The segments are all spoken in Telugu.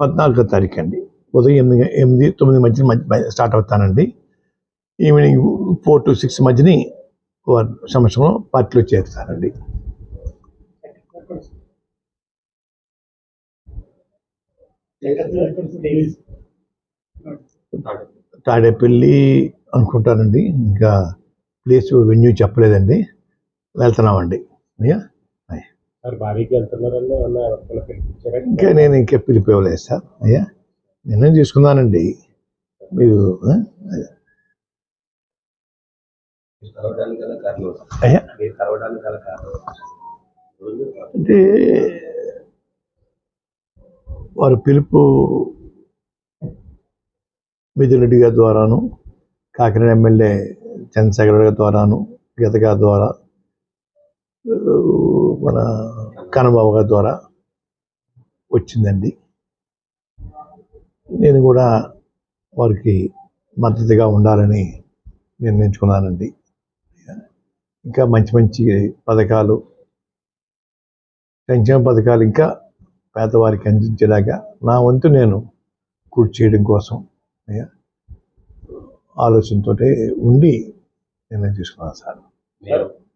పద్నాలుగో తారీఖు అండి ఉదయం ఎనిమిది ఎనిమిది తొమ్మిది మధ్య మధ్య స్టార్ట్ అవుతానండి. ఈవినింగ్ ఫోర్ టు సిక్స్ మధ్యని సంవత్సరంలో పార్టీలో చేరుతానండి తాడేపల్లి అనుకుంటానండి. ఇంకా ప్లేస్ వెన్యూ చెప్పలేదండి. వెళ్తున్నామండి. అయ్యా. ఇంకా నేను ఇంకా పిలిపివ్వలేదు సార్. అయ్యా నిర్ణయం తీసుకున్నానండి. మీరు అంటే వారి పిలుపు మిథున్ రెడ్డి గారి ద్వారాను కాకినాడ ఎమ్మెల్యే చంద్రశేఖర గారి ద్వారాను గీత గారి ద్వారా మన కనబాబు గారి ద్వారా వచ్చిందండి. నేను కూడా వారికి మద్దతుగా ఉండాలని నిర్ణయించుకున్నానండి. ఇంకా మంచి మంచి పథకాలు సంక్షేమ పథకాలు ఇంకా పేదవారికి అందించేలాగా నా వంతు నేను కృషి చేయడం కోసం ఆలోచనతో ఉండి నిర్ణయం తీసుకున్నాను సార్.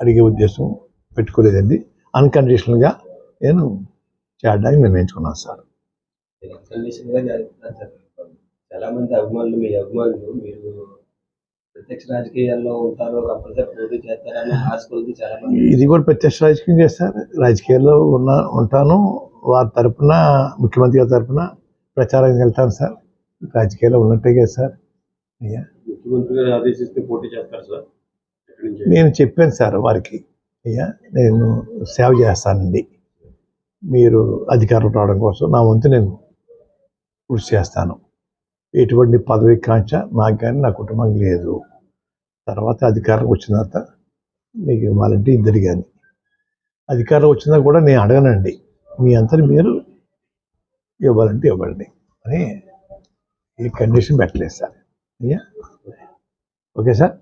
అడిగే ఉద్దేశం పెట్టుకోలేదండి. అన్కండిషనల్గా నేను చేయడానికి నిర్ణయించుకున్నాను సార్. కండిషన్గా జరుగుతున్నారు సార్. చాలా మంది అభిమానులు మీ అభిమానులు మీరు ప్రత్యక్ష రాజకీయాల్లో ఉంటారు కంపల్సరీ పోటీ చేస్తారని ఆశ కొద్ది చాలా మంది ఇది కూడా ప్రత్యక్ష రాజకీయం చేస్తారు రాజకీయాల్లో ఉన్న ఉంటాను. వారి తరపున ముఖ్యమంత్రి గారి తరపున ప్రచారానికి వెళ్తాను సార్. రాజకీయాల్లో ఉన్నట్టే కదా సార్. ముఖ్యమంత్రి గారు ఆదేశిస్తే పోటీ చేస్తారు సార్. నేను చెప్పాను సార్ వారికి అయ్యా నేను సేవ చేస్తానండి. మీరు అధికారం రావడం కోసం నా వంతు నేను కృషి చేస్తాను. ఎటువంటి పదవి కాంక్ష నాకు కానీ నా కుటుంబం లేదు. తర్వాత అధికారం వచ్చిన తర్వాత మీకు ఇవ్వాలంటే ఇద్దరు కానీ. అధికారం వచ్చినా కూడా నేను అడగనండి. మీ అంతా మీరు ఇవ్వాలంటే ఇవ్వండి. అని ఈ కండిషన్ పెట్టలేదు సార్. అయ్యా. Okay sir?